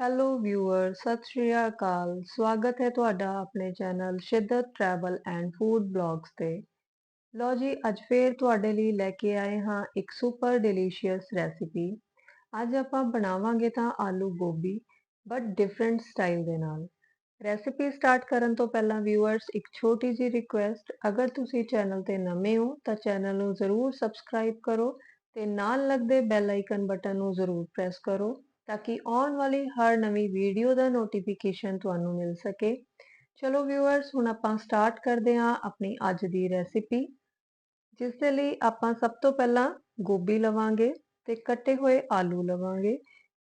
Hello viewer ਸਤਿ ਸ਼੍ਰੀ ਅਕਾਲ। ਸਵਾਗਤ ਹੈ ਤੁਹਾਡਾ ਆਪਣੇ ਚੈਨਲ ਸ਼ਿੱਦਤ ਟਰੈਵਲ ਐਂਡ ਫੂਡ ਬਲੌਗਸ ਤੇ। ਲੋ ਜੀ, ਅੱਜ ਫੇਰ ਤੁਹਾਡੇ ਲਈ ਲੈ ਕੇ ਆਏ ਹਾਂ ਇੱਕ ਸੁਪਰ ਡਿਲੀਸ਼ੀਅਸ ਰੈਸਿਪੀ ਅੱਜ ਆਪਾਂ ਬਣਾਵਾਂਗੇ ਤਾਂ ਆਲੂ ਗੋਭੀ ਬਟ ਡਿਫਰੈਂਟ ਸਟਾਈਲ ਦੇ ਨਾਲ। ਰੈਸਿਪੀ ਸਟਾਰਟ ਕਰਨ ਤੋਂ ਪਹਿਲਾਂ ਵਿਊਅਰਸ ਇੱਕ ਛੋਟੀ ਜੀ ਰਿਕੁਐਸਟ ਅਗਰ ਤੁਸੀਂ ਚੈਨਲ ਤੇ ਨਵੇਂ ਹੋ, ਤਾਂ ਚੈਨਲ ਨੂੰ ਜ਼ਰੂਰ ਸਬਸਕ੍ਰਾਈਬ ਕਰੋ ਤੇ ਨਾਲ ਲੱਗਦੇ ਬੈਲ ਆਈਕਨ ਬਟਨ ਨੂੰ ਜ਼ਰੂਰ ਪ੍ਰੈਸ ਕਰੋ। ਤਾਂ ਕਿ ਆਉਣ ਵਾਲੀ ਹਰ ਨਵੀਂ ਵੀਡੀਓ ਦਾ ਨੋਟੀਫਿਕੇਸ਼ਨ ਤੁਹਾਨੂੰ ਮਿਲ ਸਕੇ। ਚਲੋ ਵਿਊਅਰਸ ਹੁਣ ਆਪਾਂ ਸਟਾਰਟ ਕਰਦੇ ਹਾਂ ਆਪਣੀ ਅੱਜ ਦੀ ਰੈਸਿਪੀ ਜਿਸ ਦੇ ਲਈ ਆਪਾਂ ਸਭ ਤੋਂ ਪਹਿਲਾਂ ਗੋਭੀ ਲਵਾਂਗੇ ਤੇ ਕੱਟੇ ਹੋਏ ਆਲੂ ਲਵਾਂਗੇ।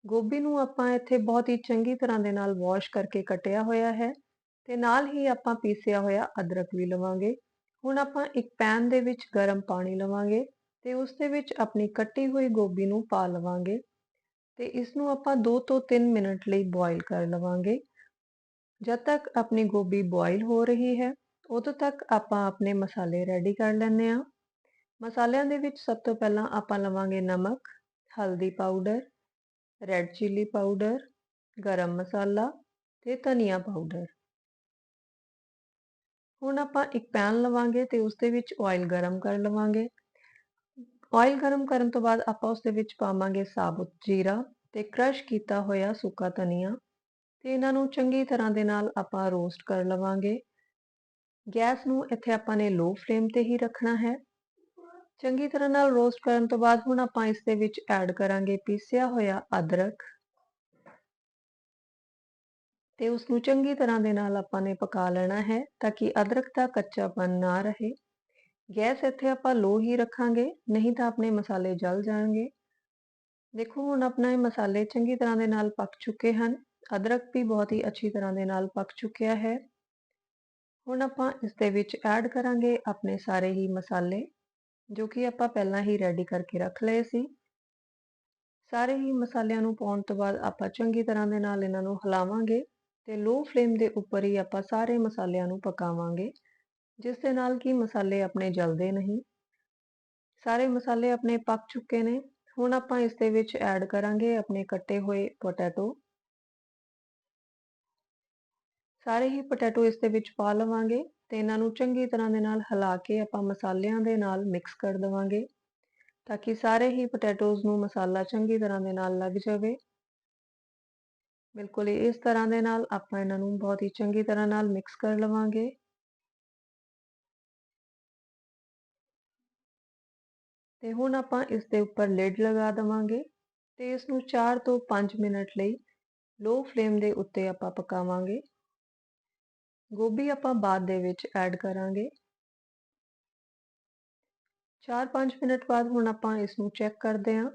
ਗੋਭੀ ਨੂੰ ਆਪਾਂ ਇੱਥੇ ਬਹੁਤ ਹੀ ਚੰਗੀ ਤਰ੍ਹਾਂ ਦੇ ਨਾਲ ਵਾਸ਼ ਕਰਕੇ ਕਟਿਆ ਹੋਇਆ ਹੈ ਤੇ ਨਾਲ ਹੀ ਆਪਾਂ ਪੀਸਿਆ ਹੋਇਆ ਅਦਰਕ ਵੀ ਲਵਾਂਗੇ। ਹੁਣ ਆਪਾਂ ਇੱਕ ਪੈਨ ਦੇ ਵਿੱਚ ਗਰਮ ਪਾਣੀ ਲਵਾਂਗੇ ਤੇ ਉਸ ਦੇ ਵਿੱਚ ਆਪਣੀ ਕੱਟੀ ਹੋਈ ਗੋਭੀ ਨੂੰ ਪਾ ਲਵਾਂਗੇ। ਤੇ ਇਸ ਨੂੰ ਆਪਾਂ 2 ਤੋਂ 3 ਮਿੰਟ ਲਈ ਬੋਇਲ ਕਰ ਲਵਾਂਗੇ। ਜਦ ਤੱਕ ਆਪਣੀ ਗੋਭੀ ਬੋਇਲ ਹੋ ਰਹੀ ਹੈ, ਉਦੋਂ ਤੱਕ ਆਪਾਂ ਆਪਣੇ ਮਸਾਲੇ ਰੈਡੀ ਕਰ ਲੈਣੇ ਆ ਮਸਾਲਿਆਂ ਦੇ ਵਿੱਚ ਸਭ ਤੋਂ ਪਹਿਲਾਂ ਆਪਾਂ ਲਵਾਂਗੇ ਨਮਕ, ਹਲਦੀ ਪਾਊਡਰ, ਰੈੱਡ ਚਿੱਲੀ ਪਾਊਡਰ, ਗਰਮ ਮਸਾਲਾ ਤੇ ਧਨੀਆ ਪਾਊਡਰ। ਹੁਣ ਆਪਾਂ ਇੱਕ ਪੈਨ ਲਵਾਂਗੇ ਤੇ ਉਸ ਦੇ ਵਿੱਚ ਆਇਲ ਗਰਮ ਕਰ ਲਵਾਂਗੇ। ਆਇਲ ਗਰਮ ਕਰਨ ਤੋਂ ਬਾਅਦ ਆਪਾਂ ਉਸ ਦੇ ਵਿੱਚ ਪਾਵਾਂਗੇ ਸਾਬੁਤ ਜੀਰਾ ਤੇ ਕ੍ਰਸ਼ ਕੀਤਾ ਹੋਇਆ ਸੁੱਕਾ ਧਨੀਆ ਤੇ ਇਹਨਾਂ ਨੂੰ ਚੰਗੀ ਤਰ੍ਹਾਂ ਦੇ ਨਾਲ ਆਪਾਂ ਰੋਸਟ ਕਰ ਲਵਾਂਗੇ। ਗੈਸ ਨੂੰ ਇੱਥੇ ਆਪਾਂ ਨੇ ਲੋ ਫਲੇਮ ਤੇ ਹੀ ਰੱਖਣਾ ਹੈ। ਚੰਗੀ ਤਰ੍ਹਾਂ ਨਾਲ ਰੋਸਟ ਕਰਨ ਤੋਂ ਬਾਅਦ ਹੁਣ ਆਪਾਂ ਇਸ ਦੇ ਵਿੱਚ ਐਡ ਕਰਾਂਗੇ ਪੀਸਿਆ ਹੋਇਆ ਅਦਰਕ। ਤੇ ਉਸ ਨੂੰ ਚੰਗੀ ਤਰ੍ਹਾਂ ਦੇ ਨਾਲ ਆਪਾਂ ਨੇ ਪਕਾ ਲੈਣਾ ਹੈ ਤਾਂ ਕਿ ਅਦਰਕ ਦਾ ਕੱਚਾਪਨ ਨਾ ਰਹੇ। ਗੈਸ ਇੱਥੇ ਆਪਾਂ ਲੋ ਹੀ ਰੱਖਾਂਗੇ, ਨਹੀਂ ਤਾਂ ਆਪਣੇ ਮਸਾਲੇ ਜਲ ਜਾਣਗੇ। ਦੇਖੋ, ਹੁਣ ਆਪਣਾ ਇਹ ਮਸਾਲੇ ਚੰਗੀ ਤਰ੍ਹਾਂ ਦੇ ਨਾਲ ਪੱਕ ਚੁੱਕੇ ਹਨ। ਅਦਰਕ ਵੀ ਬਹੁਤ ਹੀ ਅੱਛੀ ਤਰ੍ਹਾਂ ਦੇ ਨਾਲ ਪੱਕ ਚੁੱਕਿਆ ਹੈ। ਹੁਣ ਆਪਾਂ ਇਸ ਦੇ ਵਿੱਚ ਐਡ ਕਰਾਂਗੇ ਆਪਣੇ ਸਾਰੇ ਹੀ ਮਸਾਲੇ, ਜੋ ਕਿ ਆਪਾਂ ਪਹਿਲਾਂ ਹੀ ਰੈਡੀ ਕਰਕੇ ਰੱਖ ਲਏ ਸੀ। ਸਾਰੇ ਹੀ ਮਸਾਲਿਆਂ ਨੂੰ ਪਾਉਣ ਤੋਂ ਬਾਅਦ ਆਪਾਂ ਚੰਗੀ ਤਰ੍ਹਾਂ ਦੇ ਨਾਲ ਇਹਨਾਂ ਨੂੰ ਹਿਲਾਵਾਂਗੇ ਤੇ ਲੋ ਫਲੇਮ ਦੇ ਉੱਪਰ ਹੀ ਆਪਾਂ ਸਾਰੇ ਮਸਾਲਿਆਂ ਨੂੰ ਪਕਾਵਾਂਗੇ। ਜਿਸ ਦੇ ਨਾਲ ਕਿ ਮਸਾਲੇ ਆਪਣੇ ਜਲਦੇ ਨਹੀਂ। ਸਾਰੇ ਮਸਾਲੇ ਆਪਣੇ ਪੱਕ ਚੁੱਕੇ ਨੇ। ਹੁਣ ਆਪਾਂ ਇਸ ਦੇ ਵਿੱਚ ਐਡ ਕਰਾਂਗੇ ਆਪਣੇ ਕੱਟੇ ਹੋਏ ਪੋਟੈਟੋ ਸਾਰੇ ਹੀ ਪੋਟੈਟੋ ਇਸ ਦੇ ਵਿੱਚ ਪਾ ਲਵਾਂਗੇ ਤੇ ਇਹਨਾਂ ਨੂੰ ਚੰਗੀ ਤਰ੍ਹਾਂ ਦੇ ਨਾਲ ਹਿਲਾ ਕੇ ਆਪਾਂ ਮਸਾਲਿਆਂ ਦੇ ਨਾਲ ਮਿਕਸ ਕਰ ਦਵਾਂਗੇ ਤਾਂ ਕਿ ਸਾਰੇ ਹੀ ਪੋਟੈਟੋਜ਼ ਨੂੰ ਮਸਾਲਾ ਚੰਗੀ ਤਰ੍ਹਾਂ ਦੇ ਨਾਲ ਲੱਗ ਜਾਵੇ। ਬਿਲਕੁਲ ਇਸ ਤਰ੍ਹਾਂ ਦੇ ਨਾਲ ਆਪਾਂ ਇਹਨਾਂ ਨੂੰ ਬਹੁਤ ਹੀ ਚੰਗੀ ਤਰ੍ਹਾਂ ਨਾਲ ਮਿਕਸ ਕਰ ਲਵਾਂਗੇ। ਤੇ ਹੁਣ ਆਪਾਂ ਇਸ ਦੇ ਉੱਪਰ ਲਿਡ ਲਗਾ ਦਵਾਂਗੇ ਤੇ ਇਸ ਨੂੰ 4 ਤੋਂ 5 ਮਿੰਟ ਲਈ ਲੋ ਫਲੇਮ ਦੇ ਉੱਤੇ ਆਪਾਂ ਪਕਾਵਾਂਗੇ। ਗੋਭੀ ਆਪਾਂ ਬਾਅਦ ਦੇ ਵਿੱਚ ਐਡ ਕਰਾਂਗੇ। 4-5 ਮਿੰਟ ਬਾਅਦ ਹੁਣ ਆਪਾਂ ਇਸ ਨੂੰ ਚੈੱਕ ਕਰਦੇ ਹਾਂ।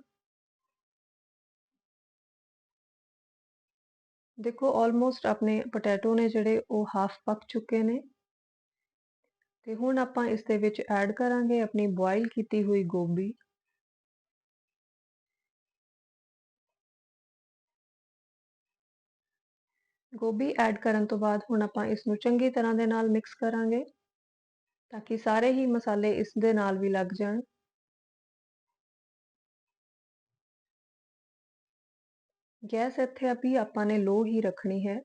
ਦੇਖੋ ਆਲਮੋਸਟ ਆਪਣੇ ਪੋਟੈਟੋ ਨੇ ਜਿਹੜੇ ਉਹ ਹਾਫ ਪੱਕ ਚੁੱਕੇ ਨੇ। ਤੇ ਹੁਣ ਆਪਾਂ ਇਸ ਦੇ ਵਿੱਚ ਐਡ ਕਰਾਂਗੇ ਆਪਣੀ ਬੋਇਲ ਕੀਤੀ ਹੋਈ ਗੋਭੀ। ਗੋਭੀ ਐਡ ਕਰਨ ਤੋਂ ਬਾਅਦ ਹੁਣ ਆਪਾਂ ਇਸ ਨੂੰ ਚੰਗੀ ਤਰ੍ਹਾਂ ਦੇ ਨਾਲ ਮਿਕਸ ਕਰਾਂਗੇ ਤਾਂ ਕਿ ਸਾਰੇ ਹੀ ਮਸਾਲੇ ਇਸ ਦੇ ਨਾਲ ਵੀ ਲੱਗ ਜਾਣ। ਗੈਸ ਇੱਥੇ ਅਭੀ ਆਪਾਂ ਨੇ ਲੋ ਹੀ ਰੱਖਣੀ ਹੈ।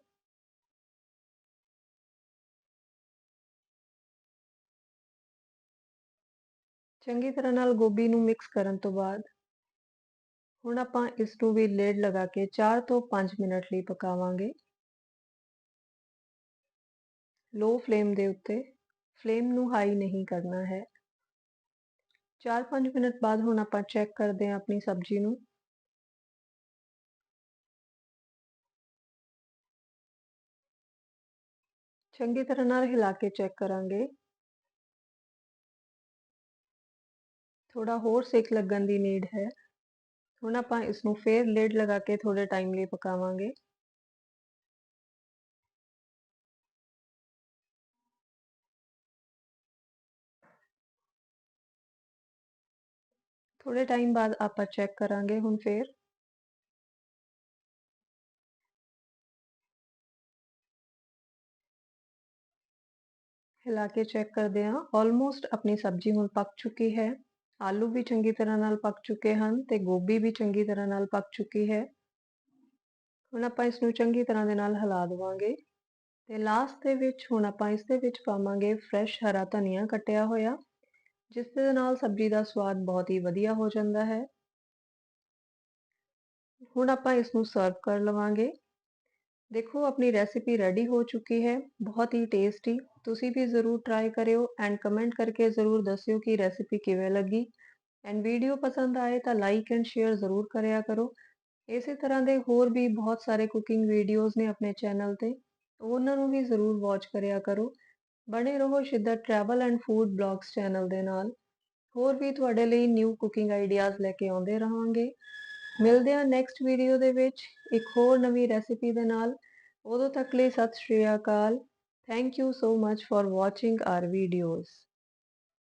ਚੰਗੀ ਤਰ੍ਹਾਂ ਨਾਲ ਗੋਭੀ ਨੂੰ ਮਿਕਸ ਕਰਨ ਤੋਂ ਬਾਅਦ ਹੁਣ ਆਪਾਂ ਇਸ ਨੂੰ ਵੀ ਲੇਡ ਲਗਾ ਕੇ 4 ਤੋਂ 5 ਮਿੰਟ ਲਈ ਪਕਾਵਾਂਗੇ। ਲੋ ਫਲੇਮ ਦੇ ਉੱਤੇ ਫਲੇਮ ਨੂੰ ਹਾਈ ਨਹੀਂ ਕਰਨਾ ਹੈ। 4-5 ਮਿੰਟ ਬਾਅਦ ਹੁਣ ਆਪਾਂ ਚੈੱਕ ਕਰਦੇ ਹਾਂ ਆਪਣੀ ਸਬਜ਼ੀ ਨੂੰ। ਚੰਗੀ ਤਰ੍ਹਾਂ ਨਾਲ ਹਿਲਾ ਕੇ ਚੈੱਕ ਕਰਾਂਗੇ। ਥੋੜਾ ਹੋਰ ਸੇਕ ਲੱਗਣ ਦੀ ਨੀਡ ਹੈ ਹੁਣ ਆਪਾਂ ਇਸ ਨੂੰ ਫੇਰ ਲਿਡ ਲਗਾ ਕੇ ਥੋੜੇ ਟਾਈਮ ਲਈ ਪਕਾਵਾਂਗੇ ਥੋੜੇ ਟਾਈਮ ਬਾਅਦ ਆਪਾਂ ਚੈੱਕ ਕਰਾਂਗੇ ਹੁਣ ਫੇਰ ਹਿਲਾ ਕੇ ਚੈੱਕ ਕਰਦੇ ਹਾਂ ਆਲਮੋਸਟ ਆਪਣੀ ਸਬਜ਼ੀ ਹੁਣ ਪੱਕ ਚੁੱਕੀ ਹੈ ਆਲੂ ਵੀ ਚੰਗੀ ਤਰ੍ਹਾਂ ਨਾਲ ਪੱਕ ਚੁੱਕੇ ਹਨ ਤੇ ਗੋਭੀ ਵੀ ਚੰਗੀ ਤਰ੍ਹਾਂ ਨਾਲ ਪੱਕ ਚੁੱਕੀ ਹੈ। ਹੁਣ ਆਪਾਂ ਇਸ ਨੂੰ ਚੰਗੀ ਤਰ੍ਹਾਂ ਦੇ ਨਾਲ ਹਿਲਾ ਦੇਵਾਂਗੇ ਤੇ ਲਾਸਟ ਦੇ ਵਿੱਚ ਹੁਣ ਆਪਾਂ ਇਸ ਦੇ ਵਿੱਚ ਪਾਵਾਂਗੇ ਫਰੈਸ਼ ਹਰਾ ਧਨੀਆ ਕੱਟਿਆ ਹੋਇਆ, ਜਿਸ ਦੇ ਨਾਲ ਸਬਜ਼ੀ ਦਾ ਸਵਾਦ ਬਹੁਤ ਹੀ ਵਧੀਆ ਹੋ ਜਾਂਦਾ ਹੈ। ਹੁਣ ਆਪਾਂ ਇਸ ਨੂੰ ਸਰਵ ਕਰ ਲਵਾਂਗੇ। ਦੇਖੋ, ਆਪਣੀ ਰੈਸਿਪੀ ਰੈਡੀ ਹੋ ਚੁੱਕੀ ਹੈ, ਬਹੁਤ ਹੀ ਟੇਸਟੀ ਤੁਸੀਂ ਵੀ ਜ਼ਰੂਰ ਟਰਾਈ ਕਰਿਓ ਐਂਡ ਕਮੈਂਟ ਕਰਕੇ ਜ਼ਰੂਰ ਦੱਸਿਓ ਕਿ ਰੈਸਿਪੀ ਕਿਵੇਂ ਲੱਗੀ। ਐਂਡ ਵੀਡੀਓ ਪਸੰਦ ਆਏ ਤਾਂ ਲਾਈਕ ਐਂਡ ਸ਼ੇਅਰ ਜ਼ਰੂਰ ਕਰਿਆ ਕਰੋ। ਇਸੇ ਤਰ੍ਹਾਂ ਦੇ ਹੋਰ ਵੀ ਬਹੁਤ ਸਾਰੇ ਕੁਕਿੰਗ ਵੀਡੀਓਜ਼ ਨੇ ਆਪਣੇ ਚੈਨਲ ਤੇ, ਉਹਨਾਂ ਨੂੰ ਵੀ ਜ਼ਰੂਰ ਵਾਚ ਕਰਿਆ ਕਰੋ। ਬਣੇ ਰਹੋ Shiddat travel and food blogs channel ਦੇ ਨਾਲ। ਹੋਰ ਵੀ ਤੁਹਾਡੇ ਲਈ ਨਿਊ ਕੁਕਿੰਗ ਆਈਡੀਆਜ਼ ਲੈ ਕੇ ਆਉਂਦੇ ਰਹਾਂਗੇ। ਮਿਲਦੇ ਹਾਂ ਨੈਕਸਟ ਵੀਡੀਓ ਦੇ ਵਿੱਚ, ਇੱਕ ਹੋਰ ਨਵੀਂ ਰੈਸਿਪੀ ਦੇ ਨਾਲ। ਉਦੋਂ ਤੱਕ ਲਈ ਸਤਿ ਸ਼੍ਰੀ ਅਕਾਲ। Thank you so much for watching our videos